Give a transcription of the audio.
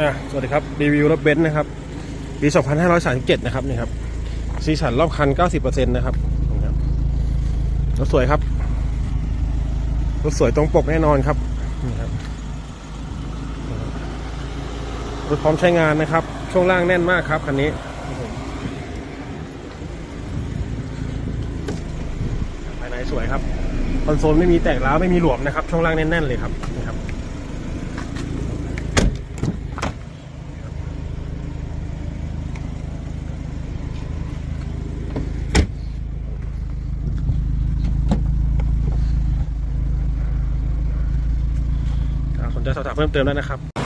อะสวัสดีครับ รีวิวรถเบนซ์นะครับ ปี 2537 นะครับนี่ครับสีสันรอบคัน 90%นะครับนี่ครับรถสวยครับรถสวยตรงปกแน่นอนครับนี่ครับรถพร้อมใช้งานนะครับ ช่วงล่างแน่นมากครับคันนี้ภายในสวยครับคอนโซลไม่มีแตกร้าวไม่มีหลวมนะครับ ช่วงล่างแน่นๆเลยครับนี่ครับ นใจสอบถามเพิ่มเติมได้นะครับ